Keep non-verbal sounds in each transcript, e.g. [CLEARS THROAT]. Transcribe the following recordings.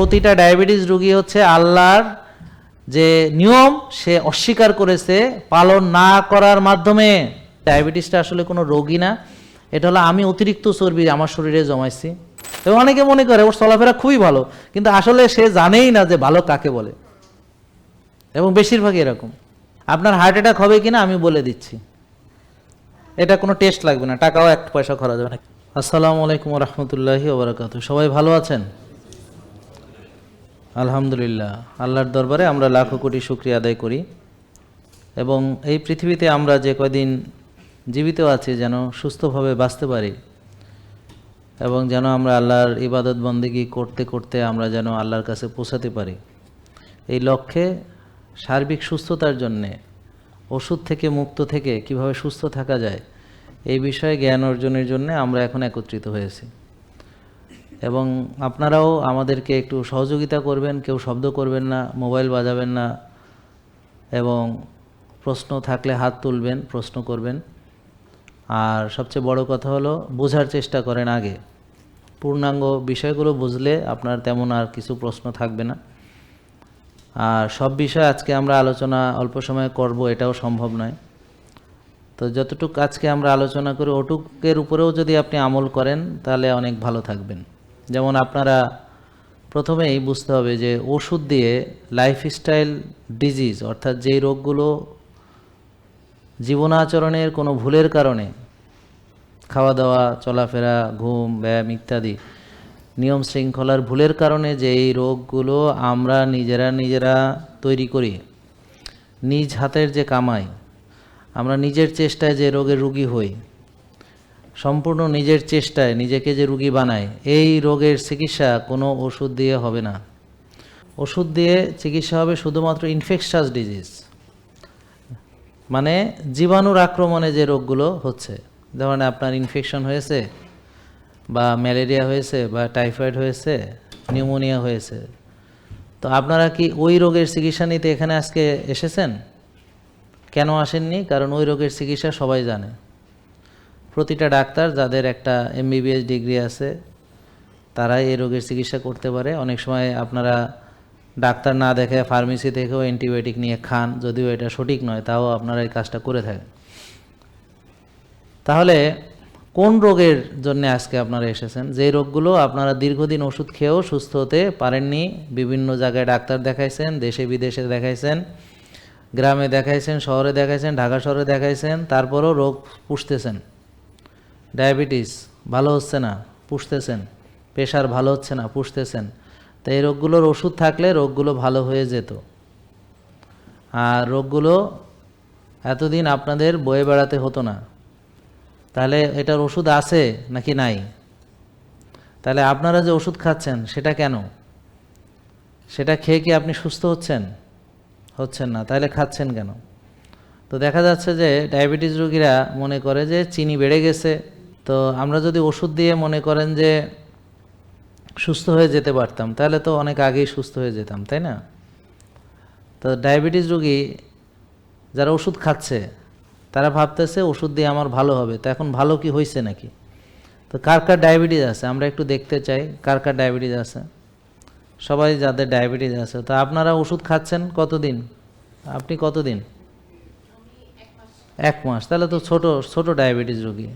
প্রতিটা ডায়াবেটিস রোগী হচ্ছে আল্লাহর যে নিয়ম, সে অস্বীকার করেছে পালন না করার মাধ্যমে। ডায়াবেটিসটা আসলে কোনো রোগী না। এটা হলো আমি অতিরিক্ত চর্বি আমার শরীরে জমাইছি। এবং অনেকে মনে করে ওর চলাফেরা খুবই ভালো, কিন্তু আসলে সে জানেই না যে ভালো কাকে বলে। এবং বেশিরভাগই এরকম। আপনার হার্ট অ্যাটাক হবে কিনা আমি বলে দিচ্ছি। এটা কোনো টেস্ট লাগবে না, টাকাও এক পয়সা খরচ হবে না। আসসালামু আলাইকুম রহমতুল্লাহি ওবরাকাতু সবাই ভালো আছেন? আলহামদুলিল্লাহ। আল্লাহর দরবারে আমরা লাখো কোটি শুক্রিয়া আদায় করি। এবং এই পৃথিবীতে আমরা যে কয়দিন জীবিত আছি যেন সুস্থভাবে বাঁচতে পারি এবং যেন আমরা আল্লাহর ইবাদত বন্দেগী করতে করতে আমরা যেন আল্লাহর কাছে পৌঁছাতে পারি। এই লক্ষ্যে সার্বিক সুস্থতার জন্যে, ওষুধ থেকে মুক্ত থেকে কীভাবে সুস্থ থাকা যায়, এই বিষয়ে জ্ঞান অর্জনের জন্য আমরা এখন একত্রিত হয়েছি। এবং আপনারাও আমাদেরকে একটু সহযোগিতা করবেন, কেউ শব্দ করবেন না, মোবাইল বাজাবেন না, এবং প্রশ্ন থাকলে হাত তুলবেন, প্রশ্ন করবেন। আর সবচেয়ে বড় কথা হলো, বোঝার চেষ্টা করেন আগে। পূর্ণাঙ্গ বিষয়গুলো বুঝলে আপনার তেমন আর কিছু প্রশ্ন থাকবে না। আর সব বিষয় আজকে আমরা আলোচনা অল্প সময়ে করব, এটাও সম্ভব নয়। তো যতটুকু আজকে আমরা আলোচনা করি, ওটুকের উপরেও যদি আপনি আমল করেন, তাহলে অনেক ভালো থাকবেন। যেমন আপনারা প্রথমেই বুঝতে হবে যে ওষুধ দিয়ে লাইফস্টাইল ডিজিজ অর্থাৎ যেই রোগগুলো জীবনাচরণের কোনো ভুলের কারণে খাওয়া দাওয়া চলাফেরা, ঘুম, ব্যায়াম ইত্যাদি নিয়ম শৃঙ্খলার ভুলের কারণে যে এই রোগগুলো আমরা নিজেরা নিজেরা তৈরি করি, নিজ হাতের যে কামাই, আমরা নিজের চেষ্টায় যে রোগের রুগী হই সম্পূর্ণ নিজের চেষ্টায় নিজেকে যে রুগী বানায়, এই রোগের চিকিৎসা কোনো ওষুধ দিয়ে হবে না। ওষুধ দিয়ে চিকিৎসা হবে শুধুমাত্র ইনফেকশাস ডিজিজ মানে জীবাণুর আক্রমণে যে রোগগুলো হচ্ছে ধরেন আপনার ইনফেকশন হয়েছে, বা ম্যালেরিয়া হয়েছে, বা টাইফয়েড হয়েছে নিউমোনিয়া হয়েছে। তো আপনারা কি ওই রোগের চিকিৎসা নিতে এখানে আজকে এসেছেন? কেন আসেননি? কারণ ওই রোগের চিকিৎসা সবাই জানে। প্রতিটা ডাক্তার যাদের একটা এমবিবিএস ডিগ্রি আছে, তারাই এই রোগের চিকিৎসা করতে পারে। অনেক সময় আপনারা ডাক্তার না দেখে ফার্মেসি থেকেও অ্যান্টিবায়োটিক নিয়ে খান, যদিও এটা সঠিক নয়, তাও আপনারা এই কাজটা করে থাকেন। তাহলে কোন রোগের জন্য আজকে আপনারা এসেছেন? যে রোগগুলো আপনারা দীর্ঘদিন ওষুধ খেয়েও সুস্থ হতে পারেননি, বিভিন্ন জায়গায় ডাক্তার দেখাইছেন, দেশে বিদেশে দেখাইছেন, গ্রামে দেখাইছেন, শহরে দেখাইছেন, ঢাকা শহরে দেখাইছেন, তারপরও রোগ পুষতেছেন। ডায়াবেটিস ভালো হচ্ছে না, পুষতেছেন। প্রেশার ভালো হচ্ছে না, পুষতেছেন। তো এই রোগগুলোর ওষুধ থাকলে রোগগুলো ভালো হয়ে যেত। আর রোগগুলো এতদিন আপনাদের বয়ে বেড়াতে হতো না। তাহলে এটার ওষুধ আছে নাকি নাই? তাহলে আপনারা যে ওষুধ খাচ্ছেন, সেটা কেন? সেটা খেয়ে কি আপনি সুস্থ হচ্ছেন? হচ্ছেন না, তাহলে খাচ্ছেন কেন? তো দেখা যাচ্ছে যে ডায়াবেটিস রোগীরা মনে করে যে চিনি বেড়ে গেছে। তো আমরা যদি ওষুধ দিয়ে মনে করেন যে সুস্থ হয়ে যেতে পারতাম, তাহলে তো অনেক আগেই সুস্থ হয়ে যেতাম, তাই না? তো ডায়াবেটিস রোগী যারা ওষুধ খাচ্ছে, তারা ভাবতেছে ওষুধ দিয়ে আমার ভালো হবে, তো এখন ভালো কি হয়েছে নাকি? তো কার কার ডায়াবেটিস আছে? আমরা একটু দেখতে চাই কার কার ডায়াবেটিস আছে। সবাই যাদের ডায়াবেটিস আছে, তো আপনারা ওষুধ খাচ্ছেন কতদিন? আপনি কতদিন? এক মাস, তাহলে তো ছোট ছোট ডায়াবেটিস রোগী।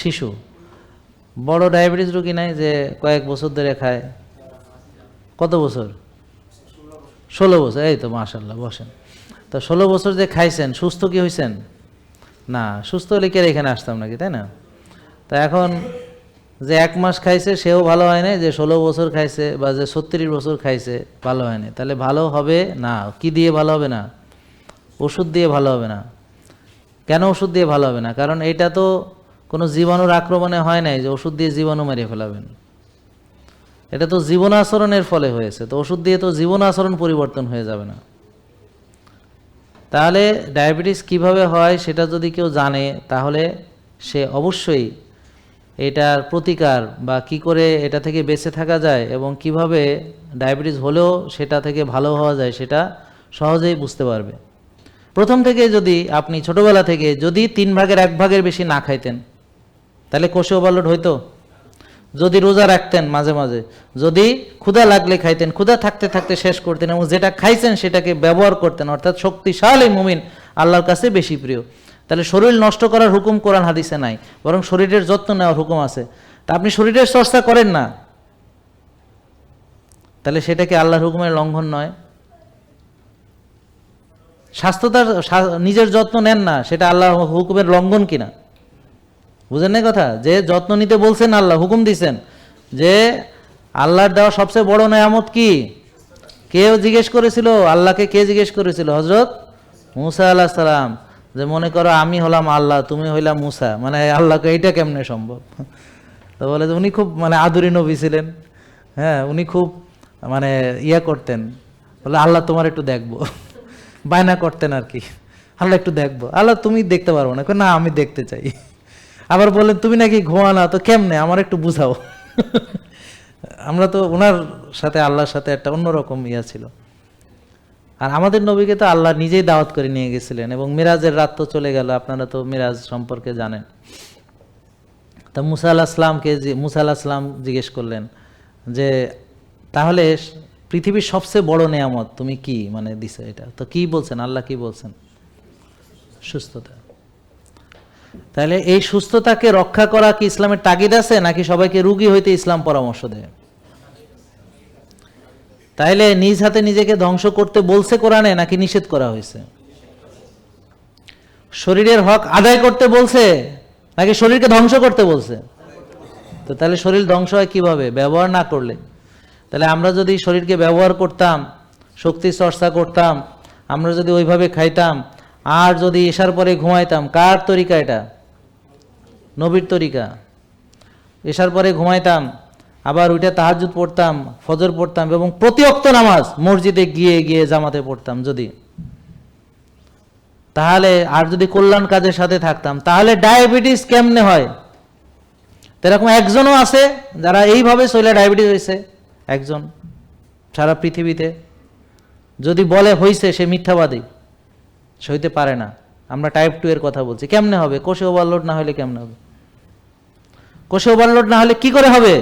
শিশু। বড় ডায়াবেটিস রোগী নাই যে কয়েক বছর ধরে খায়। কত বছর? ষোলো বছর। এই তো মাশাল্লাহ বসেন। তো ষোলো বছর যে খাইছেন, সুস্থ কি হয়েছেন না, সুস্থ হলে কে এখানে আসতাম নাকি, তাই না? তা এখন যে এক মাস খাইছে, সেও ভালো হয় না যে ষোলো বছর খাইছে বা যে ছত্রিশ বছর খাইছে, ভালো হয় না তাহলে ভালো হবে না, কি দিয়ে ভালো হবে না? ওষুধ দিয়ে ভালো হবে না। কেন ওষুধ দিয়ে ভালো হবে না? কারণ এটা তো কোনো জীবাণুর আক্রমণে হয় নাই যে ওষুধ দিয়ে জীবাণু মারিয়ে ফেলাবেন। এটা তো জীবন আচরণের ফলে হয়েছে, তো ওষুধ দিয়ে তো জীবন আচরণ পরিবর্তন হয়ে যাবে না। তাহলে ডায়াবেটিস কীভাবে হয় সেটা যদি কেউ জানে, তাহলে সে অবশ্যই এটার প্রতিকার বা কি করে এটা থেকে বেঁচে থাকা যায় এবং কীভাবে ডায়াবেটিস হলেও সেটা থেকে ভালো হওয়া যায় সেটা সহজেই বুঝতে পারবে। প্রথম থেকে যদি আপনি ছোটবেলা থেকে যদি তিন ভাগের এক ভাগের বেশি না খাইতেন তাহলে কোষে ওভারলোড হইতো? যদি রোজা রাখতেন মাঝে মাঝে, যদি ক্ষুধা লাগলে খাইতেন, ক্ষুধা থাকতে থাকতে শেষ করতেন এবং যেটা খাইছেন সেটাকে ব্যবহার করতেন, অর্থাৎ শক্তিশালী মুমিন আল্লাহর কাছে বেশি প্রিয়। তাহলে শরীর নষ্ট করার হুকুম কোরআন হাদিসে নাই, বরং শরীরের যত্ন নেওয়ার হুকুম আছে। তা আপনি শরীরের চর্চা করেন না। তাহলে সেটা কি আল্লাহর হুকুমের লঙ্ঘন নয়? স্বাস্থ্যতার নিজের যত্ন নেন না, সেটা আল্লাহ হুকুমের লঙ্ঘন কিনা? বুঝেন না কথা? যে যত্ন নিতে বলছেন আল্লাহ, হুকুম দিছেন। যে আল্লাহর দেওয়া সবচেয়ে বড় নেয়ামত কি? কেউ জিজ্ঞেস করেছিল, আল্লাহকে কে জিজ্ঞেস করেছিল? হজরত মুসা আল্লাহ সালাম। যে মনে করো, আমি হলাম আল্লাহ, তুমি হইলাম মুসা। মানে আল্লাহকে এইটা কেমনে সম্ভব? তো বলে যে উনি খুব মানে আদুরি নবী ছিলেন। হ্যাঁ উনি খুব মানে ইয়া করতেন। বলে, আল্লাহ, তোমার একটু দেখব। বায়না করতেন আর কি। আল্লাহ, একটু দেখব। আল্লাহ, তুমি দেখতে পারব না। না, আমি দেখতে চাই। আবার বললেন, তুমি নাকি ঘুমা না, তো কেমনে? আমার একটু বুঝাও। আমরা তো ওনার সাথে, আল্লাহর সাথে একটা অন্যরকম ইয়া ছিল। আর আমাদের নবীকে তো আল্লাহ নিজেই দাওয়াত করে নিয়ে গেছিলেন এবং মিরাজের রাত তো চলে গেল, আপনারা তো মিরাজ সম্পর্কে জানেন। তা মুসা আল্লাহ আসলামকে মুসা আল্লাহ আসলাম জিজ্ঞেস করলেন যে, তাহলে পৃথিবীর সবচেয়ে বড় নেয়ামত তুমি কি? মানে দিছো এটা। তো কি বলছেন? আল্লাহ কি বলছেন? সুস্থতা। তাহলে এই সুস্থতাকে রক্ষা করা কি ইসলামের তাগিদ আছে, নাকি সবাইকে রুগী হইতে ইসলাম পরামর্শ দেয়? তাইলে নিজ হাতে নিজেকে ধ্বংস করতে বলছে কোরআনে, নাকি নিষেধ করা হয়েছে? শরীরের হক আদায় করতে বলছে, নাকি শরীরকে ধ্বংস করতে বলছে? তো তাহলে শরীর ধ্বংস হয় কীভাবে? ব্যবহার না করলে। তাহলে আমরা যদি শরীরকে ব্যবহার করতাম, শক্তি চর্চা করতাম, আমরা যদি ওইভাবে খাইতাম আর যদি এসার পরে ঘুমাইতাম, কার তরিকা এটা? নবীর তরিকা। এসার পরে ঘুমাইতাম, আবার ওইটা তাহাজুদ পড়তাম, ফজর পড়তাম এবং প্রতি অক্ত নামাজ মসজিদে গিয়ে গিয়ে জামাতে পড়তাম যদি। তাহলে আর যদি কল্যাণ কাজের সাথে থাকতাম, তাহলে ডায়াবেটিস কেমনে হয়? এরকম একজনও আছে যারা এইভাবে শৈলে ডায়াবেটিস হয়েছে, একজন সারা পৃথিবীতে। যদি বলে হইছে সে মিথ্যাবাদী। সইতে পারে না। আমরা টাইপ টু এর কথা বলছি। কেমনে হবে? কোষে ওভারলোড না হলে কেমনে হবে? কোষে ওভারলোড না হলে কি করে হবে?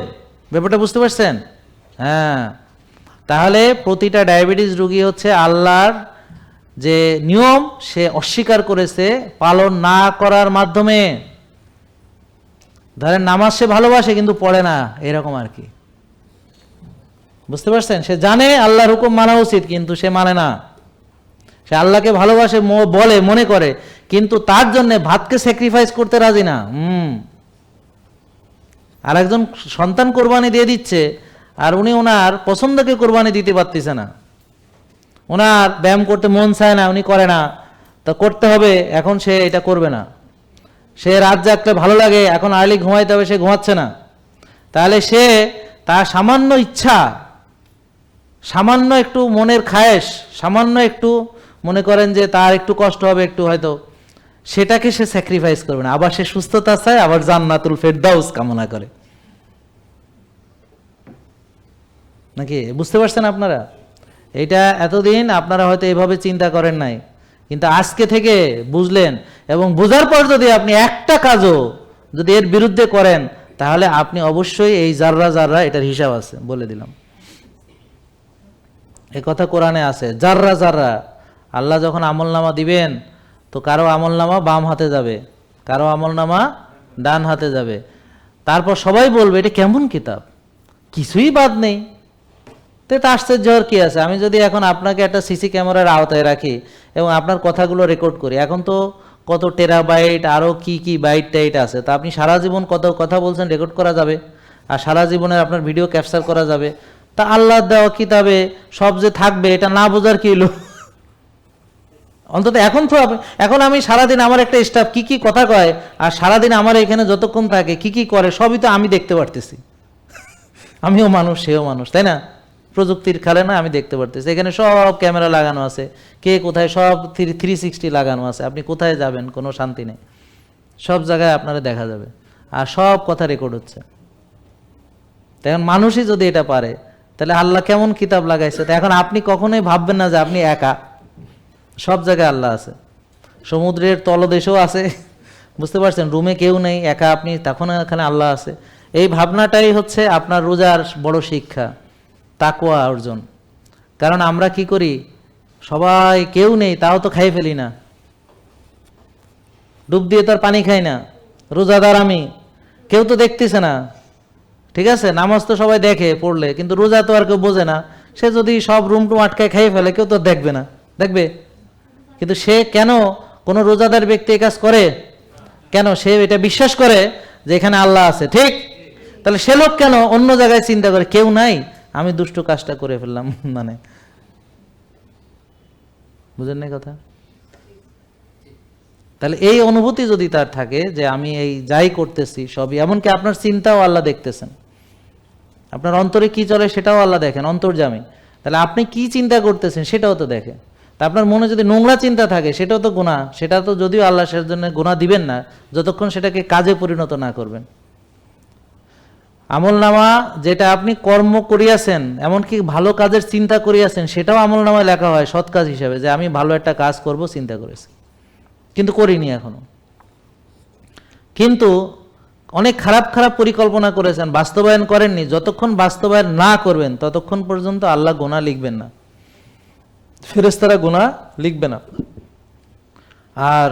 ব্যাপারটা বুঝতে পারছেন? হ্যাঁ। তাহলে প্রতিটা ডায়াবেটিস রুগী হচ্ছে আল্লাহর যে নিয়ম, সে অস্বীকার করেছে পালন না করার মাধ্যমে। ধরেন নামাজ সে ভালোবাসে কিন্তু পড়ে না, এরকম আর কি। বুঝতে পারছেন? সে জানে আল্লাহর হুকুম মানা উচিত, কিন্তু সে মানে না। সে আল্লাহকে ভালোবাসে বলে, মনে করে। কিন্তু তার জন্য ভাতকে স্যাক্রিফাইস করতে রাজি না। হুম। আর একজন সন্তান কোরবানি দিয়ে দিচ্ছে, আর উনি ওনার পছন্দকে কোরবানি দিতে পারতেছে না। ওনার ব্যায়াম করতে মন চায় না, উনি করে না। তা করতে হবে, এখন সে এটা করবে না। সে রাত জাগলে ভালো লাগে, এখন আর্লি ঘুমাইতে হবে, সে ঘুমাচ্ছে না। তাহলে সে তার সামান্য ইচ্ছা, সামান্য একটু মনের খায়েশ, সামান্য একটু মনে করেন যে তার একটু কষ্ট হবে, একটু হয়তো। সেটাকে সে স্যাক্রিফাইস করবে না। আবার সে সুস্থতা চায়, আবার জান্নাতুল ফেরদাউস কামনা করে। নাকি? বুঝতে পারছেন আপনারা? এটা এতদিন আপনারা হয়তো এভাবে চিন্তা করেন নাই। কিন্তু আজকে থেকে বুঝলেন এবং বোঝার পর যদি আপনি একটা কাজও যদি এর বিরুদ্ধে করেন, তাহলে আপনি অবশ্যই এই জাররা জাররা এটার হিসাব আছে, বলে দিলাম। এ কথা কোরআনে আছে জাররা জাররা আল্লাহ যখন আমলনামা দিবেন, তো কারও আমলনামা বাম হাতে যাবে, কারও আমলনামা ডান হাতে যাবে। তারপর সবাই বলবে, এটা কেমন কিতাব? কিছুই বাদ নেই। তো এটা আশ্চর্য হওয়ার কি আছে? আমি যদি এখন আপনাকে একটা সিসি ক্যামেরার আওতায় রাখি এবং আপনার কথাগুলো রেকর্ড করি, এখন তো কত টেরাবাইট আরও কি কি বাইট টাইট আছে, তা আপনি সারা জীবন কত কথা বলছেন রেকর্ড করা যাবে, আর সারা জীবনের আপনার ভিডিও ক্যাপচার করা যাবে। তা আল্লাহ দেওয়া কিতাবে সব যে থাকবে, এটা না বোঝার কি হলো অন্তত এখন তো এখন আমি সারাদিন আমার একটা স্টাফ কি কি কথা কয়, আর সারাদিন আমার এখানে যতক্ষণ থাকে, কি কি করে, সবই তো আমি দেখতে পারতেছি। [LAUGHS] আমিও মানুষ, সেও মানুষ, তাই না? প্রযুক্তির খেলে না আমি দেখতে পারতেছি। এখানে সব ক্যামেরা লাগানো আছে। কে কোথায় সব থ্রি থ্রি সিক্সটি লাগানো আছে। আপনি কোথায় যাবেন? কোনো শান্তি নেই। সব জায়গায় আপনারা দেখা যাবে। আর সব কথা রেকর্ড হচ্ছে। তো এখন মানুষই যদি এটা পারে, তাহলে আল্লাহ কেমন কিতাব লাগাইছে? তো এখন আপনি কখনোই ভাববেন না যে আপনি একা। সব জায়গায় আল্লাহ আছে। সমুদ্রের তলদেশেও আছে। বুঝতে পারছেন? রুমে কেউ নেই, একা আপনি তখন এখানে আল্লাহ আছে। এই ভাবনাটাই হচ্ছে আপনার রোজার বড় শিক্ষা তাকুয়া অর্জন। কারণ আমরা কি করি? সবাই কেউ নেই, তাও তো খাই ফেলি না। ডুব দিয়ে তো আর পানি খাই না। রোজাদার আমি, কেউ তো দেখতেছে না। ঠিক আছে? নামাজ তো সবাই দেখে, পড়লে। কিন্তু রোজা তো আর কেউ বোঝে না। সে যদি সব রুম টুম আটকায় খাইয়ে ফেলে, কেউ তো দেখবে না। দেখবে? কিন্তু সে কেন কোনো রোজাদার ব্যক্তি এই কাজ করে? কেন সে এটা বিশ্বাস করে যে এখানে আল্লাহ আছে? ঠিক? তাহলে সে লোক কেন অন্য জায়গায় চিন্তা করে? কেউ নাই? আমি দুষ্ট কাজটা করে ফেললাম [LAUGHS] মানে। বুঝেন না কথা? তাহলে এই অনুভূতি যদি তার থাকে যে আমি এই যাই করতেছি সবই, এমনকি আপনার চিন্তাও আল্লাহ দেখতেছেন। আপনার অন্তরে কি চলে সেটাও আল্লাহ দেখেন অন্তর্জামী তাহলে আপনি কি চিন্তা করতেছেন সেটাও তো দেখে তা আপনার মনে যদি নোংরা চিন্তা থাকে, সেটাও তো গুণা সেটা তো যদিও আল্লাহ সেটার জন্য গুণা দিবেন না, যতক্ষণ সেটাকে কাজে পরিণত না করবেন। আমল নামা যেটা আপনি কর্ম করিয়াছেন, এমনকি ভালো কাজের চিন্তা করিয়াছেন, সেটাও আমল নামায় লেখা হয় সৎ কাজ হিসাবে, যে আমি ভালো একটা কাজ করব, চিন্তা করেছি। কিন্তু করিনি এখনও। কিন্তু অনেক খারাপ খারাপ পরিকল্পনা করেছেন, বাস্তবায়ন করেননি, যতক্ষণ বাস্তবায়ন না করবেন, ততক্ষণ পর্যন্ত আল্লাহ গোনা লিখবেন না। ফেরেস্তারা গোনা লিখবে না। আর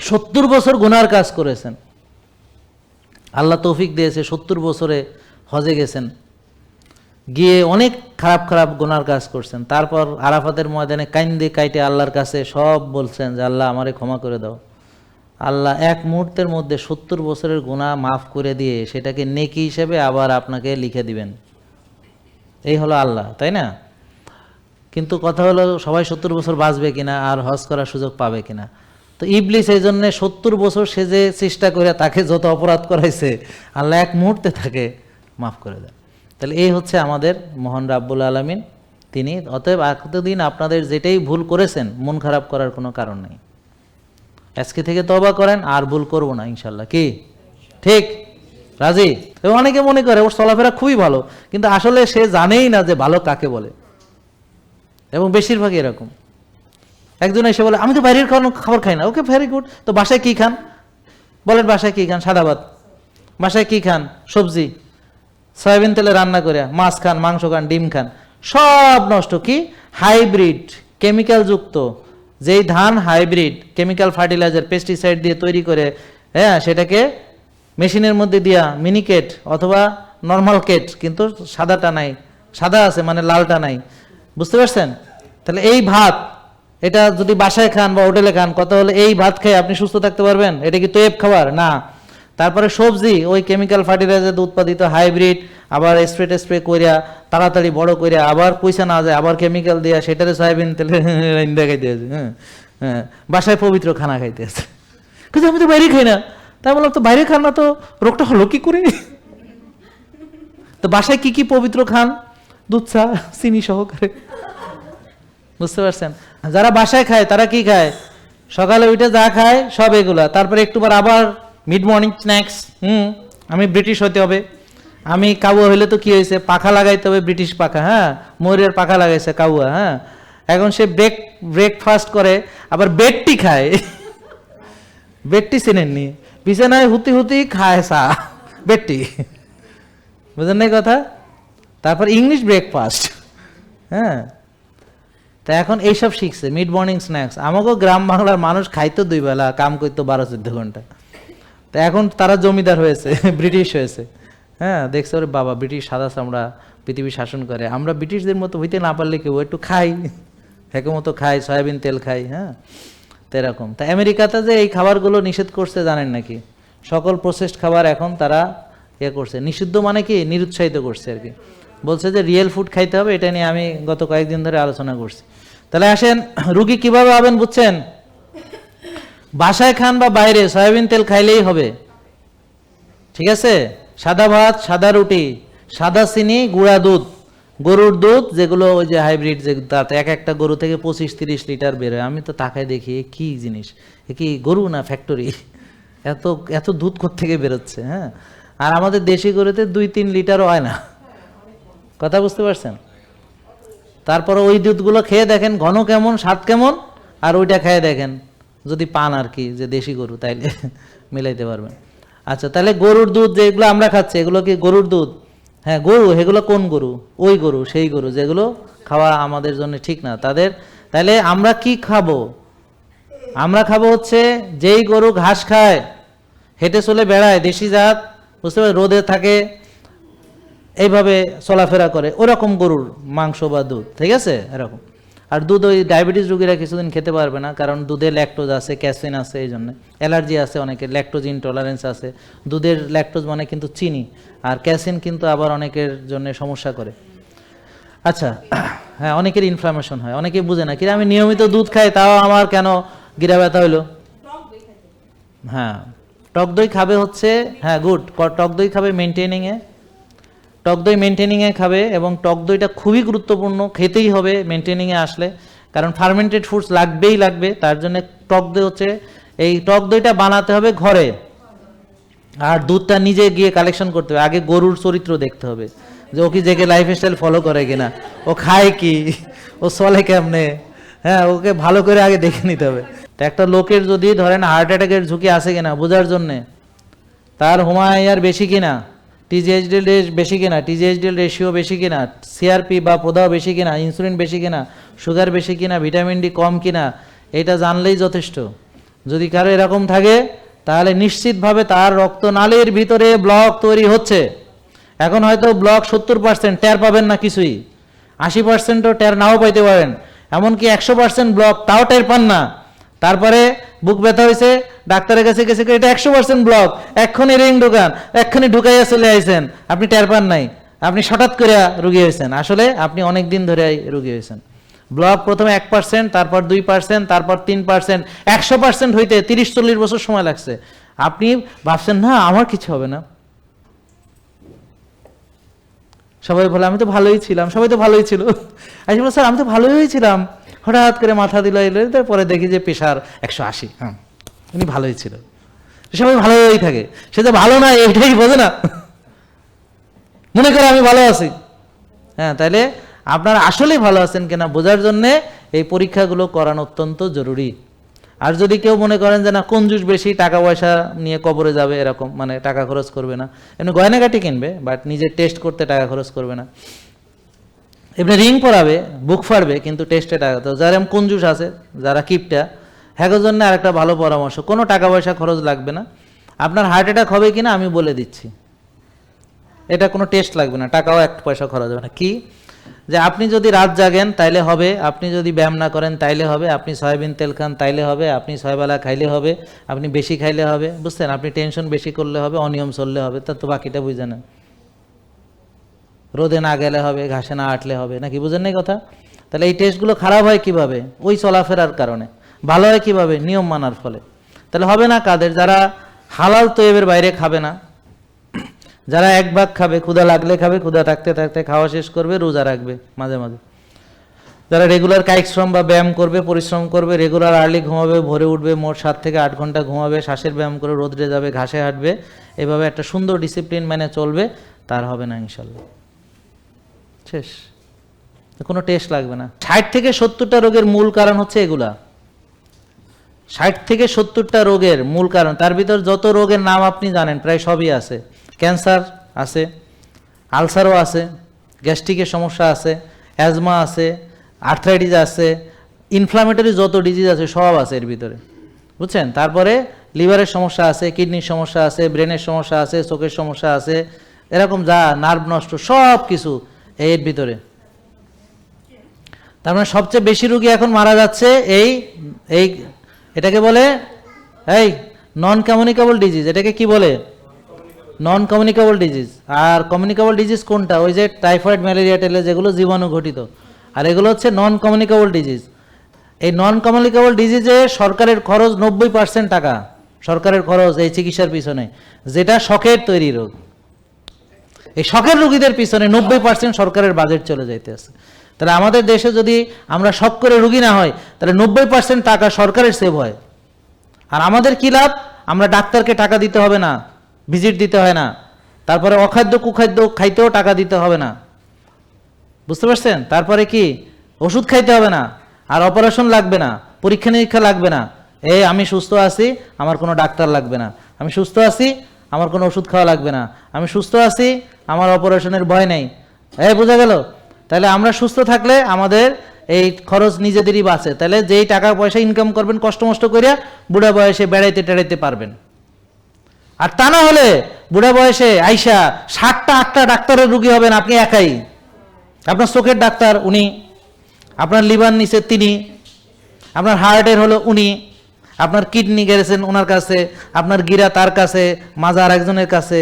সত্তর বছর গুনার কাজ করেছেন। আল্লাহ তৌফিক দিয়েছে, সত্তর বছরে হজে গেছেন। গিয়ে অনেক খারাপ খারাপ গোনার কাজ করছেন। তারপর আরাফাতের ময়দানে কাইন্দে কাইটে আল্লাহর কাছে সব বলছেন যে, আল্লাহ, আমারে ক্ষমা করে দাও। আল্লাহ এক মুহূর্তের মধ্যে সত্তর বছরের গুণা মাফ করে দিয়ে সেটাকে নেকি হিসেবে আবার আপনাকে লিখে দিবেন। এই হলো আল্লাহ, তাই না? কিন্তু কথা হলো, সবাই সত্তর বছর বাঁচবে কিনা আর হজ করার সুযোগ পাবে কিনা? তো ইবলিস এই জন্যে সত্তর বছর সে যে চেষ্টা করে তাকে যত অপরাধ করাইছে, আল্লাহ এক মুহূর্তে তাকে মাফ করে দেয় তাহলে এই হচ্ছে আমাদের মোহন রাব্বুল আলমিন। তিনি অতএব এতদিন আপনাদের যেটাই ভুল করেছেন, মন খারাপ করার কোনো কারণ নেই। আজকে থেকে তবা করেন, আর ভুল করব না ইনশাল্লাহ কি? ঠিক? রাজি? এবং অনেকে মনে করে, ওর চলাফেরা খুবই ভালো, কিন্তু আসলে সে জানেই না যে ভালো কাকে বলে। এবং বেশিরভাগই এরকম। একজন এসে বলে, আমি তো বাইরের খাওয়ানো খাবার খাই না। ওকে ভেরি গুড তো বাসায় কি খান? বলেন বাসায় কি খান? সাদা ভাত বাসায় কি খান? সবজি। সয়াবিন তেলে রান্না করে মাছ খান, মাংস খান, ডিম খান। সব নষ্ট কি? হাইব্রিড, কেমিক্যাল যুক্ত। যেই ধান হাইব্রিড, কেমিক্যাল ফার্টিলাইজার, পেস্টিসাইড দিয়ে তৈরি করে হ্যাঁ সেটাকে মেশিনের মধ্যে দিয়া মিনিকেট অথবা নর্মাল কেট, কিন্তু সাদাটা নাই। সাদা আছে মানে লালটা নাই। বুঝতে পারছেন? তাহলে এই ভাত, এটা যদি বাসায় খান বা হোটেলে খান, কথা হলে এই ভাত খেয়ে আপনি সুস্থ থাকতে পারবেন? এটা কি তোয়েব খাবার? না। তারপরে সবজি, ওই কেমিক্যাল ফার্টিলাইজার উৎপাদিত হাইব্রিড আবার স্প্রে টেস্প্রে করিয়া তাড়াতাড়ি বড় করিয়া আবার পয়সা না যায়, আবার কেমিক্যাল দিয়া, সেটারে সয়াবিন তেলে দেখাইতে আছে হ্যাঁ? হ্যাঁ। বাসায় পবিত্র খানা খাইতে আছে। কিন্তু আমি তো বাইরে খাই না। তাই বললাম, তো বাইরে খান না তো, রোগটা হলো কি করে? তো বাসায় কি কি পবিত্র খান? দুধ চা, চিনি সহকারে বুঝতে পারছেন? যারা বাসায় খায়, তারা কি খায়? সকালে উঠে যা খায়, সব এগুলা। তারপরে একটু পর আবার মিড মর্নিং স্ন্যাক্স হুম, আমি ব্রিটিশ হতে হবে। আমি কাউয়া হইলে তো কি হয়েছে? পাখা লাগাইতে হবে ব্রিটিশ পাখা হ্যাঁ? ময়ূরের পাখা লাগাইছে কাউয়া হ্যাঁ? এখন সে ব্রেক ব্রেকফাস্ট করে, আবার বেডটি খায়। বেডটি চেনেননি। বিছানায় হুতি হুতি খায় সা বেডটি। বুঝলেন না এই কথা? তারপর ইংলিশ ব্রেকফাস্ট হ্যাঁ? তা এখন এইসব শিখছে মিড মর্নিং স্ন্যাক্স আমাকেও গ্রাম বাংলার মানুষ খাইতো দুই বেলা, কাম করতো বারো চোদ্দ ঘণ্টা। তা এখন তারা জমিদার হয়েছে, [LAUGHS] ব্রিটিশ হয়েছে। হ্যাঁ দেখছে ওরে বাবা, ব্রিটিশ সাদা চামড়া পৃথিবী শাসন করে। আমরা ব্রিটিশদের মতো হইতে না পারলে কেউ একটু খাই। হেঁকে মতো খাই, সয়াবিন তেল খাই হ্যাঁ? তো এরকম। তা আমেরিকাতে যে এই খাবারগুলো নিষেধ করছে জানেন নাকি? সকল প্রসেসড খাবার এখন তারা ইয়ে করছে। নিষিদ্ধ মানে কি? নিরুৎসাহিত করছে আর কি। বলছে যে রিয়েল ফুড খাইতে হবে, এটা নিয়ে আমি গত কয়েকদিন ধরে আলোচনা করছি। তাহলে আসেন, রুগী কীভাবে হবেন বুঝছেন? বাসায় খান বা বাইরে, সয়াবিন তেল খাইলেই হবে। ঠিক আছে? সাদা ভাত, সাদা রুটি, সাদা চিনি, গুঁড়া দুধ। গরুর দুধ, যেগুলো ওই যে হাইব্রিড যে তাতে এক একটা গরু থেকে পঁচিশ তিরিশ লিটার বেরোয় আমি তো তাকায় দেখি কি জিনিস? এ কি গরু না ফ্যাক্টরি এত এত দুধ থেকে বেরোচ্ছে হ্যাঁ? আর আমাদের দেশি গরুতে দুই তিন লিটারও হয় না। কথা বুঝতে পারছেন? তারপরে ওই দুধগুলো খেয়ে দেখেন ঘন কেমন, স্বাদ কেমন, আর ওইটা খেয়ে দেখেন, যদি পান আর কি, যে দেশি গরু, তাইলে [LAUGHS] মিলাইতে পারবেন। আচ্ছা তাহলে গরুর দুধ যেগুলো আমরা খাচ্ছি, এগুলো কি গরুর দুধ? হ্যাঁ গরু, এগুলো কোন গরু? ওই গরু, সেই গরু, যেগুলো খাওয়া আমাদের জন্য ঠিক না। তাদের, তাহলে আমরা কি খাব? আমরা খাব হচ্ছে, যেই গরু ঘাস খায়, হেঁটে চলে বেড়ায়, দেশি জাত, বুঝতে পারে রোদে থাকে এইভাবে চলাফেরা করে। ওরকম গরুর মাংস বা দুধ, ঠিক আছে? এরকম। আর দুধ ওই ডায়াবেটিস রোগীরা কিছুদিন খেতে পারবে না, কারণ দুধে ল্যাকটোজ আছে ক্যাসিন আছে এই জন্য। অ্যালার্জি আছে অনেকের ল্যাকটোজ ইনটলারেন্স আছে। দুধের ল্যাকটোজ মানে কিন্তু চিনি, আর ক্যাসিন কিন্তু আবার অনেকের জন্য সমস্যা করে। আচ্ছা [CLEARS THROAT] হ্যাঁ অনেকের ইনফ্লামেশন হয় অনেকে বুঝে না। কিন্তু আমি নিয়মিত দুধ খাই, তাও আমার কেন গিরা ব্যথা হইল? হ্যাঁ টক দই খাবে হচ্ছে হ্যাঁ গুড টক দই খাবে মেনটেনিংয়ে টক দই মেনটেনিংয়ে খাবে এবং টক দইটা খুবই গুরুত্বপূর্ণ, খেতেই হবে মেনটেনিংয়ে আসলে। কারণ ফার্মেন্টেড ফুডস লাগবেই লাগবে, তার জন্য টক দই হচ্ছে, এই টক দইটা বানাতে হবে ঘরে। আর দুধটা নিজে গিয়ে কালেকশন করতে হবে, আগে গরুর চরিত্র দেখতে হবে। যে ও কি জেগে লাইফ স্টাইল ফলো করে কিনা? ও খায় কি? ও চলে কেমনে? হ্যাঁ ওকে ভালো করে আগে দেখে নিতে হবে। তো একটা লোকের যদি ধরেন হার্ট অ্যাটাকের ঝুঁকি আছে কিনা, বোঝার জন্যে, তার হোমায়ার বেশি কিনা? টিজিএইচডিএল বেশি কিনা টিজিএইচডিএল রেশিও বেশি কিনা সিআরপি বা প্রদাহ বেশি কিনা ইনসুলিন বেশি কিনা সুগার বেশি কিনা ভিটামিন ডি কম কিনা, এটা জানলেই যথেষ্ট। যদি কারও এরকম থাকে, তাহলে নিশ্চিতভাবে তার রক্তনালীর ভিতরে ব্লক তৈরি হচ্ছে। এখন হয়তো ব্লক সত্তর পার্সেন্ট টের পাবেন না কিছুই। আশি পার্সেন্টও টের নাও পাইতে পারেন। এমনকি একশো পার্সেন্ট ব্লক তাও টের পান না। তারপরে বুক ব্যথা হয়েছে, ডাক্তারের কাছে গেছে এটা একশো পার্সেন্ট ব্লক এক্ষুনি রিং ঢুকান, এক্ষুনি ঢুকাইয়া চলে আইছেন, আপনি টের পান নাই, আপনি হঠাৎ করে রুগী হয়েছেন, আসলে আপনি অনেক দিন ধরে রুগী হয়েছেন ব্লক প্রথমে এক পার্সেন্ট তারপর দুই পার্সেন্ট তারপর তিন পার্সেন্ট একশো পার্সেন্ট হইতে তিরিশ চল্লিশ বছর সময় লাগছে, আপনি ভাবছেন, না, আমার কিছু হবে না। সবাই বলে, আমি তো ভালোই ছিলাম। সবাই তো ভালোই ছিল। স্যার, আমি তো ভালোই ছিলাম। হঠাৎ করে মাথা দিল এলো, তারপরে দেখি যে পেশার একশো আশি। হ্যাঁ উনি ভালোই ছিল। সবাই ভালোই থাকে। সে যে ভালো না এটাই বোঝে না। মনে করে আমি ভালো আছি। হ্যাঁ তাইলে আপনারা আসলেই ভালো আছেন কিনা বোঝার জন্যে এই পরীক্ষাগুলো করানো অত্যন্ত জরুরি। আর যদি কেউ মনে করেন যে, না কঞ্জুস বেশি টাকা পয়সা নিয়ে কবরে যাবে এরকম মানে টাকা খরচ করবে না। এমনি গয়নাগাটি কিনবে, বাট নিজে টেস্ট করতে টাকা খরচ করবে না। এমনি রিং পরাবে বুক ফাড়বে, কিন্তু টেস্টে টাকা তো যারা এরকম কঞ্জুস আছে, যারা কিপটা, হ্যাগোর জন্য আরেকটা ভালো পরামর্শ। কোনো টাকা পয়সা খরচ লাগবে না। আপনার হার্ট অ্যাটাক হবে কিনা, আমি বলে দিচ্ছি। এটা কোনো টেস্ট লাগবে না, টাকাও এক পয়সা খরচ হবে না। কি? যে আপনি যদি রাত জাগেন, তাইলে হবে। আপনি যদি ব্যায়াম না করেন, তাইলে হবে। আপনি সয়াবিন তেল খান, তাইলে হবে। আপনি ছয়বেলা খাইলে হবে। আপনি বেশি খাইলে হবে। বুঝছেন? আপনি টেনশন বেশি করলে হবে, অনিয়ম চললে হবে। তা তো বাকিটা বুঝে নেন। রোদে না গেলে হবে, ঘাসে না আটলে হবে, নাকি বুঝেন নাই কথা? তাহলে এই টেস্টগুলো খারাপ হয় কীভাবে? ওই চলাফেরার কারণে। ভালো হয় কীভাবে? নিয়ম মানার ফলে। তাহলে হবে না কাদের? যারা হালাল তৈবের বাইরে খাবে না, যারা এক ভাগ খাবে, ক্ষুধা লাগলে খাবে, ক্ষুধা থাকতে থাকতে খাওয়া শেষ করবে, রোজা রাখবে, মাঝে মাঝে। যারা রেগুলার কায়িক শ্রম বা ব্যায়াম করবে, পরিশ্রম করবে রেগুলার আর্লি ঘুমাবে, ভোরে উঠবে, মোট সাত থেকে আট ঘণ্টা ঘুমাবে, শ্বাসের ব্যায়াম করে রোদ্রে যাবে, ঘাসে হাঁটবে, এভাবে একটা সুন্দর ডিসিপ্লিন মেনে চলবে, তার হবে না ইনশাল্লাহ। শেষ। কোনো টেস্ট লাগবে না। ষাট থেকে সত্তরটা রোগের মূল কারণ হচ্ছে এগুলা। ষাট থেকে সত্তরটা রোগের মূল কারণ, তার ভিতর যত রোগের নাম আপনি জানেন, প্রায় সবই আছে। ক্যান্সার আছে, আলসারও আছে, গ্যাস্ট্রিকের সমস্যা আছে, অ্যাজমা আছে, আর্থ্রাইটিস আছে ইনফ্লামেটরি যত ডিজিজ আছে, সব আছে এর ভিতরে। বুঝছেন? তারপরে লিভারের সমস্যা আছে, কিডনির সমস্যা আছে ব্রেনের সমস্যা আছে, চোখের সমস্যা আছে, এরকম যা নার্ভ নষ্ট সব কিছু এর ভিতরে। তার মানে সবচেয়ে বেশি রুগী এখন মারা যাচ্ছে এই এই, এটাকে বলে, এই নন কমিউনিকেবল ডিজিজ এটাকে কি বলে? নন কমিউনিকেবল ডিজিজ আর কমিউনিকেবল ডিজিজ কোনটা? ওই যে টাইফয়েড ম্যালেরিয়া টেলে যেগুলো জীবাণু ঘটিত। আর এগুলো হচ্ছে নন কমিউনিকেবল ডিজিজ এই নন কমিউনিকেবল ডিজিজে সরকারের খরচ নব্বই পার্সেন্ট টাকা। সরকারের খরচ এই চিকিৎসার পিছনে। যেটা শখের তৈরি রোগ। এই শখের রুগীদের পিছনে নব্বই পার্সেন্ট সরকারের বাজেট চলে যাইতে আছে তাহলে আমাদের দেশে যদি আমরা শখ করে রুগী না হয় তাহলে নব্বই পার্সেন্ট টাকা সরকারের সেভ হয়। আর আমাদের কি লাভ? আমরা ডাক্তারকে টাকা দিতে হবে না ভিজিট দিতে হয় না। তারপরে অখাদ্য, কুখাদ্য খাইতেও টাকা দিতে হবে না। বুঝতে পারছেন? তারপরে কি? ওষুধ খাইতে হবে না, আর অপারেশন লাগবে না পরীক্ষা নিরীক্ষা লাগবে না। এই, আমি সুস্থ আছি, আমার কোনো ডাক্তার লাগবে না। আমি সুস্থ আছি আমার কোনো ওষুধ খাওয়া লাগবে না। আমি সুস্থ আছি, আমার অপারেশনের ভয় নেই। হ্যাঁ বোঝা গেল? তাহলে আমরা সুস্থ থাকলে আমাদের এই খরচ নিজেদেরই বাঁচে। তাহলে যেই টাকা পয়সা ইনকাম করবেন, কষ্ট মষ্ট করিয়া বুড়া বয়সে বেড়াইতে টেড়াইতে পারবেন। আর তা না হলে বুড়া বয়সে আইসা ষাটটা আটটা ডাক্তারের রুগী হবেন আপনি একাই। আপনার চোখের ডাক্তার উনি, আপনার লিভার নিচে তিনি, আপনার হার্টের হলো উনি। আপনার কিডনি গেছেন ওনার কাছে, আপনার গিরা তার কাছে মাজা আর একজনের কাছে।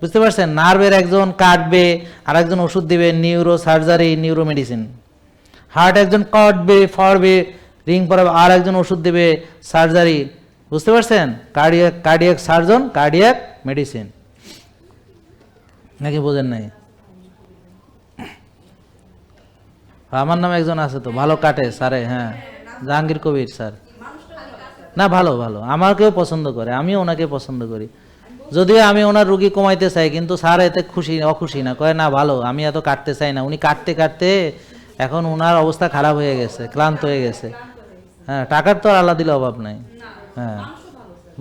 বুঝতে পারছেন? নার্ভের একজন কাটবে আর একজন ওষুধ দেবে neuro surgery neuro medicine heart একজন কাটবে, ফাড়বে রিং পরাবে, আর একজন ওষুধ দেবে সার্জারি বুঝতে পারছেন? Cardiac cardiac surgeon cardiac medicine নাকি বোঝেন নাই? আমার নামে একজন আছে তো, ভালো কাটে, স্যারে হ্যাঁ। জাহাঙ্গীর কবির, স্যার। না, ভালো ভালো। আমাকেও পছন্দ করে, আমিও ওনাকে পছন্দ করি। যদিও আমি ওনার রুগী কমাইতে চাই, কিন্তু স্যার এতে খুশি, অখুশি না। কয়, না, ভালো, আমি এত কাটতে চাই না। উনি কাটতে কাটতে এখন ওনার অবস্থা খারাপ হয়ে গেছে, ক্লান্ত হয়ে গেছে। হ্যাঁ টাকার তো আল্লাহ দিলে অভাব নাই। হ্যাঁ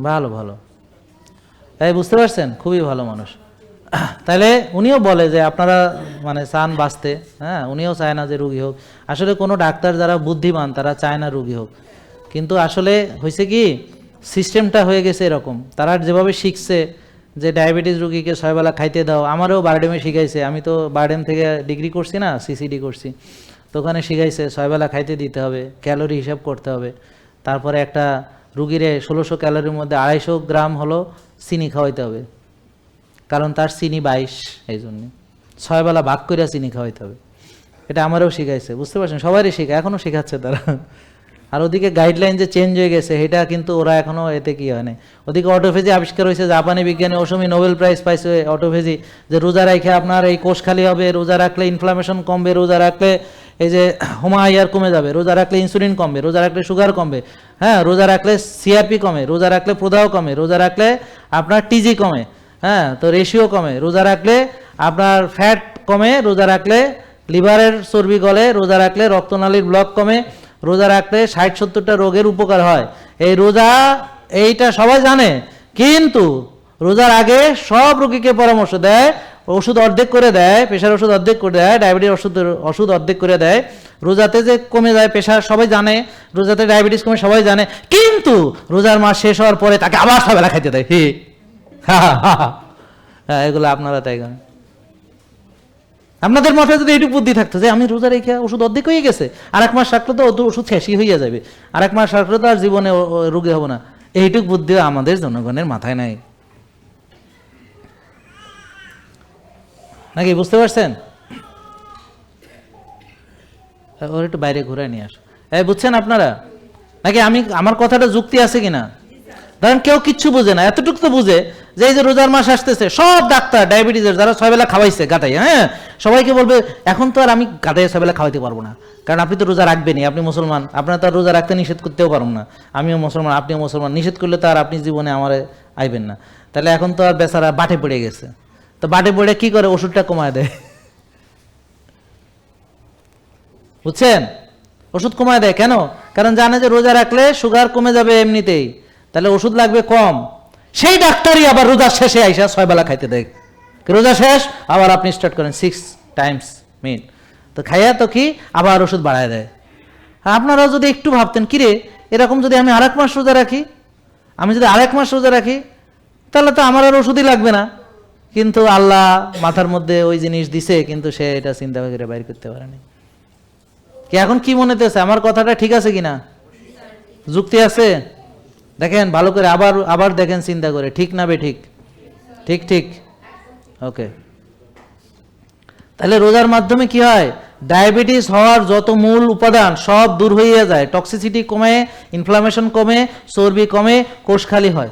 ভালো ভালো। তাই বুঝতে পারছেন? খুবই ভালো মানুষ। তাহলে উনিও বলে যে, আপনারা মানে চান বাঁচতে। হ্যাঁ উনিও চায় না যে রুগী হোক। আসলে কোনো ডাক্তার যারা বুদ্ধিমান, তারা চায় না রুগী হোক। কিন্তু আসলে হয়েছে কি সিস্টেমটা হয়ে গেছে এরকম। তারা যেভাবে শিখছে যে ডায়াবেটিস রুগীকে ছয়বেলা খাইতে দাও, আমারও বারডেমে শিখাইছে। আমি তো বারডেম থেকে ডিগ্রি করছি না সিসিডি করছি। তো ওখানে শিখাইছে, ছয়বেলা খাইতে দিতে হবে, ক্যালোরি হিসাব করতে হবে। তারপরে একটা রুগীরে ষোলোশো ক্যালোরির মধ্যে আড়াইশো গ্রাম হলো চিনি খাওয়াইতে হবে। কারণ তার চিনি বাইশ এই জন্য ছয়বেলা ভাগ করে চিনি খাওয়াইতে হবে। এটা আমারও শিখাইছে, বুঝতে পারছেন? সবারই শেখায় এখনও শেখাচ্ছে তারা। আর ওদিকে গাইডলাইন যে চেঞ্জ হয়ে গেছে এটা কিন্তু ওরা এখনও এতে কি হয় না ওদিকে অটোফেজি আবিষ্কার হয়েছে জাপানি বিজ্ঞানী অসমী নোবেল প্রাইজ পাইছে অটোফেজি যে রোজা রাখে আপনার এই কোষ খালি হবে রোজা রাখলে ইনফ্লামেশন কমবে রোজা রাখলে এই যে হোমা হোমায়ার কমে যাবে রোজা রাখলে ইনসুলিন কমবে রোজা রাখলে সুগার কমবে হ্যাঁ রোজা রাখলে সিআরপি কমে রোজা রাখলে প্রদাহ কমে রোজা রাখলে আপনার টিজি কমে হ্যাঁ তো রেশিও কমে রোজা রাখলে আপনার ফ্যাট কমে রোজা রাখলে লিভারের চর্বি গলে রোজা রাখলে রক্তনালীর ব্লক কমে রোজা রাখলে ষাট সত্তরটা রোগের উপকার হয়। এই রোজা, এইটা সবাই জানে। কিন্তু রোজার আগে সব রোগীকে পরামর্শ দেয়, ওষুধ অর্ধেক করে দেয়, প্রেশার ওষুধ অর্ধেক করে দেয়, ডায়াবেটিস ওষুধ ওষুধ অর্ধেক করে দেয়। রোজাতে যে কমে যায়, প্রেশার সবাই জানে। রোজাতে ডায়াবেটিস কমে সবাই জানে। কিন্তু রোজার মাস শেষ হওয়ার পরে তাকে আবার সবেলা খাইতে দেয়। হি হ্যাঁ এগুলো আপনারা তাই করেন আপনাদের মাথায় যদি এইটুকু বুদ্ধি থাকতো যে আমি রোজা রেখে ওষুধ অর্ধেক হয়ে গেছে আর এক মাস রাখলে তো ওষুধ শেষই হইয়া যাবে আর এক মাস রাখলে তো আর জীবনে রোগী হব না। এইটুক বুদ্ধি আমাদের জনগণের মাথায় নাই। নাকি বুঝতে পারছেন? ওর একটু বাইরে ঘুরে নিয়ে আস। এই বুঝছেন আপনারা? নাকি আমি, আমার কথাটা যুক্তি আছে কিনা? ধরেন কেউ কিচ্ছু বুঝে না, এতটুকু তো বুঝে যে যে রোজার মাস আসতেছে, সব ডাক্তার, ডায়াবেটিসের যারা ছয়বেলা খাওয়াইছে গাতাই হ্যাঁ? সবাইকে বলবে, এখন তো আর আমি গাতাই ছয়বেলা খাওয়াইতে পারব না। কারণ আপনি তো রোজা রাখবেনই, আপনি মুসলমান। আপনার তো আর রোজা রাখতে নিষেধ করতেও পারব না। আমিও মুসলমান, আপনিও মুসলমান। নিষেধ করলে তো আর আপনি জীবনে আমার আইবেন না। তাহলে এখন তো আর বেচারা বাটে পড়ে গেছে। তো বাটে পড়ে কি করে? ওষুধটা কমায় দেয়। বুঝছেন? ওষুধ কমায় দেয় কেন? কারণ জানে যে রোজা রাখলে সুগার কমে যাবে এমনিতেই। তাহলে ওষুধ লাগবে কম। সেই ডাক্তারই আবার রোজার শেষে আইসা ছয় বেলা খাইতে দেয়। রোজা শেষ? আবার আপনি স্টার্ট করেন সিক্স টাইমস মিন তো খাইয়া তো কি? আবার ওষুধ বাড়ায় দেয়। আর আপনারাও যদি একটু ভাবতেন, কিরে, এরকম যদি আমি আরেক মাস রোজা রাখি? আমি যদি আরেক মাস রোজা রাখি? তাহলে তো আমার আর ওষুধই লাগবে না। কিন্তু আল্লাহ মাথার মধ্যে ওই জিনিস দিছে, কিন্তু সে এটা চিন্তা করে বাইর করতে পারেনি কি এখন কি মনে হতেছে আমার কথাটা ঠিক আছে কিনা? যুক্তি আছে? দেখেন, ভালো করে আবার আবার দেখেন, চিন্তা করে। ঠিক না বে ঠিক? ঠিক ঠিক? ওকে তাহলে রোজার মাধ্যমে কি হয়? ডায়াবেটিস হওয়ার যত মূল উপাদান, সব দূর হয়ে যায়। টক্সিসিটি কমে ইনফ্লামেশন কমে, চর্বি কমে, কোষ খালি হয়।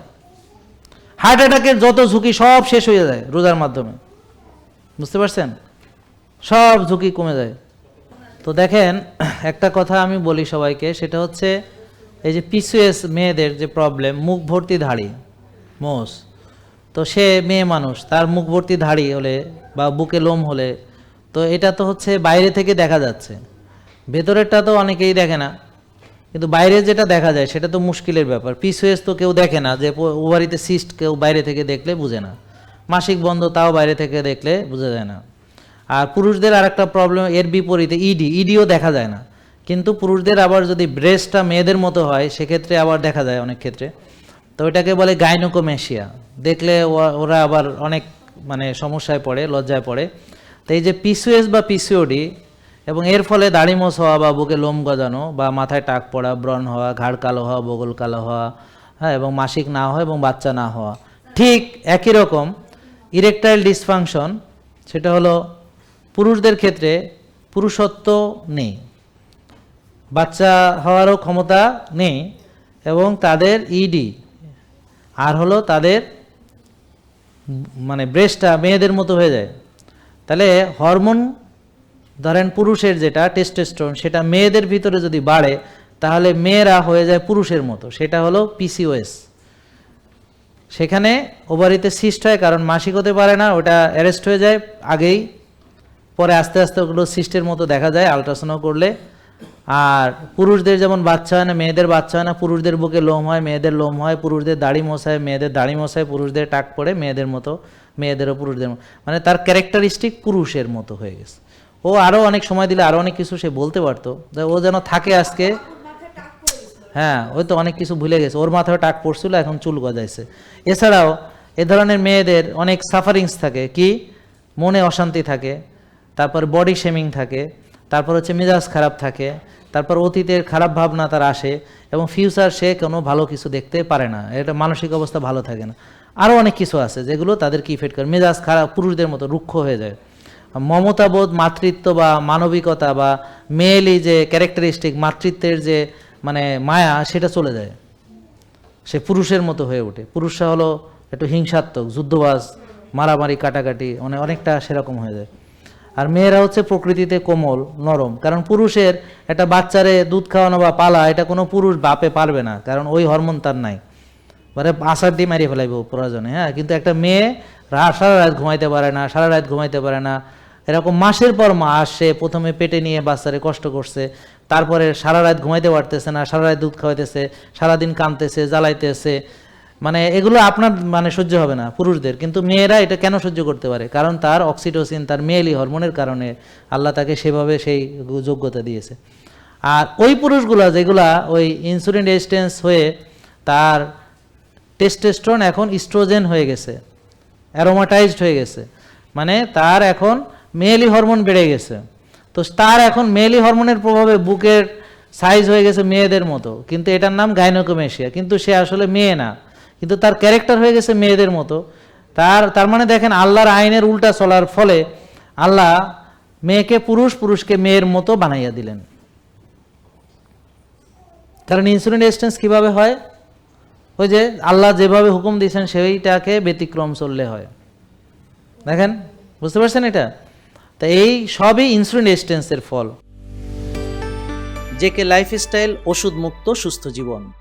হার্ট অ্যাটাকের যত ঝুঁকি, সব শেষ হয়ে যায় রোজার মাধ্যমে। বুঝতে পারছেন? সব ঝুঁকি কমে যায়। তো দেখেন, একটা কথা আমি বলি সবাইকে, সেটা হচ্ছে এই যে পিসিএস মেয়েদের যে প্রবলেম মুখ ভর্তি ধাড়ি, মোষ। তো সে মেয়ে মানুষ, তার মুখ ভর্তি ধাড়ি হলে বা বুকে লোম হলে, তো এটা তো হচ্ছে বাইরে থেকে দেখা যাচ্ছে। ভেতরেরটা তো অনেকেই দেখে না, কিন্তু বাইরে যেটা দেখা যায়, সেটা তো মুশকিলের ব্যাপার। পিসওয়েস তো কেউ দেখে না যে ওভারিতে সিস্ট কেউ বাইরে থেকে দেখলে বুঝে না। মাসিক বন্ধ তাও বাইরে থেকে দেখলে বোঝা যায় না। আর পুরুষদের আর একটা প্রবলেম এর বিপরীতে ইডি ইডিও দেখা যায় না। কিন্তু পুরুষদের আবার যদি ব্রেস্টটা মেয়েদের মতো হয়, সেক্ষেত্রে আবার দেখা যায় অনেক ক্ষেত্রে। তো ওটাকে বলে গাইনোকোমেশিয়া দেখলে ওরা আবার অনেক মানে সমস্যায় পড়ে, লজ্জায় পড়ে। তো এই যে পিসিওএস বা পিসিওডি এবং এর ফলে দাড়িমোস হওয়া বা বুকে লোম গজানো, বা মাথায় টাক পড়া, ব্রণ হওয়া, ঘাড় কালো হওয়া, বগল কালো হওয়া হ্যাঁ এবং মাসিক না হওয়া এবং বাচ্চা না হওয়া। ঠিক একই রকম ইরেকটাইল ডিসফাংশন সেটা হলো পুরুষদের ক্ষেত্রে পুরুষত্ব নেই। বাচ্চা হওয়ারও ক্ষমতা নেই এবং তাদের ইডি আর হলো তাদের মানে ব্রেস্টটা মেয়েদের মতো হয়ে যায়। তাহলে হরমোন ধরেন পুরুষের যেটা টেস্টোস্টেরন সেটা মেয়েদের ভিতরে যদি বাড়ে, তাহলে মেয়েরা হয়ে যায় পুরুষের মতো। সেটা হলো পিসিওএস সেখানে ওভারিতে সিস্ট হয় কারণ মাসিক হতে পারে না, ওটা অ্যারেস্ট হয়ে যায় আগেই। পরে আস্তে আস্তে ওগুলো সিস্টের মতো দেখা যায় আলট্রাসাউন্ড করলে। আর পুরুষদের যেমন বাচ্চা হয় না, মেয়েদের বাচ্চা হয় না, পুরুষদের বুকে লোম হয়, মেয়েদের লোম হয়, পুরুষদের দাড়ি মশায়, মেয়েদের দাড়ি মশায়, পুরুষদের টাক পড়ে মেয়েদের মতো, মেয়েদেরও পুরুষদের মানে তার ক্যারেক্টারিস্টিক পুরুষের মতো হয়ে গেছে। ও আরও অনেক সময় দিলে আরও অনেক কিছু সে বলতে পারতো। ও যেন থাকে আজকে। হ্যাঁ ওই তো অনেক কিছু ভুলে গেছে। ওর মাথায় টাক পড়ছিল, এখন চুল গজাইছে। এছাড়াও এ ধরনের মেয়েদের অনেক সাফারিংস থাকে। কি? মনে অশান্তি থাকে, তারপর বডি শেমিং থাকে। তারপর হচ্ছে মেজাজ খারাপ থাকে, তারপর অতীতের খারাপ ভাবনা তার আসে এবং ফিউচার সে কোনো ভালো কিছু দেখতে পারে না। এটা মানসিক অবস্থা ভালো থাকে না। আরও অনেক কিছু আছে যেগুলো তাদেরকে ইফেক্ট করে। মেজাজ খারাপ, পুরুষদের মতো রুক্ষ হয়ে যায়। মমতাবোধ, মাতৃত্ব বা মানবিকতা বা মেয়েলি যে ক্যারেক্টারিস্টিক মাতৃত্বের যে মানে মায়া, সেটা চলে যায়। সে পুরুষের মতো হয়ে ওঠে। পুরুষরা হলো একটু হিংসাত্মক, যুদ্ধবাজ, মারামারি, কাটাকাটি মানে অনেকটা সেরকম হয়ে যায়। আর মেয়েরা হচ্ছে প্রকৃতিতে কোমল, নরম। কারণ পুরুষের একটা বাচ্চারে দুধ খাওয়ানো বা পালা, এটা কোনো পুরুষ বাপে পারবে না, কারণ ওই হরমোন তার নাই। মানে আশার দিয়ে মারিয়ে ফেলাইব প্রয়োজনে হ্যাঁ? কিন্তু একটা মেয়ে সারা রাত ঘুমাইতে পারে না, সারা রাত ঘুমাইতে পারে না। এরকম মাসের পর মাস সে প্রথমে পেটে নিয়ে বাচ্চারে কষ্ট করছে, তারপরে সারা রাত ঘুমাইতে পারতেছে না, সারা রাত দুধ খাওয়াইতেছে, সারাদিন কাঁদতেছে, জ্বালাইতেছে। মানে এগুলো আপনার মানে সহ্য হবে না, পুরুষদের। কিন্তু মেয়েরা এটা কেন সহ্য করতে পারে? কারণ তার অক্সিটোসিন তার মেয়েলি হরমোনের কারণে আল্লাহ তাকে সেভাবে সেই যোগ্যতা দিয়েছে। আর ওই পুরুষগুলা যেগুলা ওই ইনসুলিন রেজিস্ট্যান্স হয়ে তার টেস্টেস্ট্রন এখন স্ট্রোজেন হয়ে গেছে অ্যারোমাটাইজড হয়ে গেছে মানে তার এখন মেয়েলি হরমোন বেড়ে গেছে। তো তার এখন মেয়েলি হরমোনের প্রভাবে বুকের সাইজ হয়ে গেছে মেয়েদের মতো, কিন্তু এটার নাম গাইনোকোমেশিয়া কিন্তু সে আসলে মেয়ে না। কিন্তু তার ক্যারেক্টার হয়ে গেছে মেয়েদের মতো। তার তার মানে দেখেন আল্লাহর আইনের উল্টা চলার ফলে আল্লাহ মেয়েকে পুরুষ পুরুষকে মেয়ের মতো বানাইয়া দিলেন। কারণ ইনসুলিন রেজিস্ট্যান্স কীভাবে হয়? ওই যে আল্লাহ যেভাবে হুকুম দিয়েছেন সেইটাকে ব্যতিক্রম চললে হয়। দেখেন, বুঝতে পারছেন এটা? তা এই সবই ইনসুলিন রেজিস্ট্যান্সের ফল। জেকে লাইফস্টাইল ওষুধ মুক্ত সুস্থ জীবন।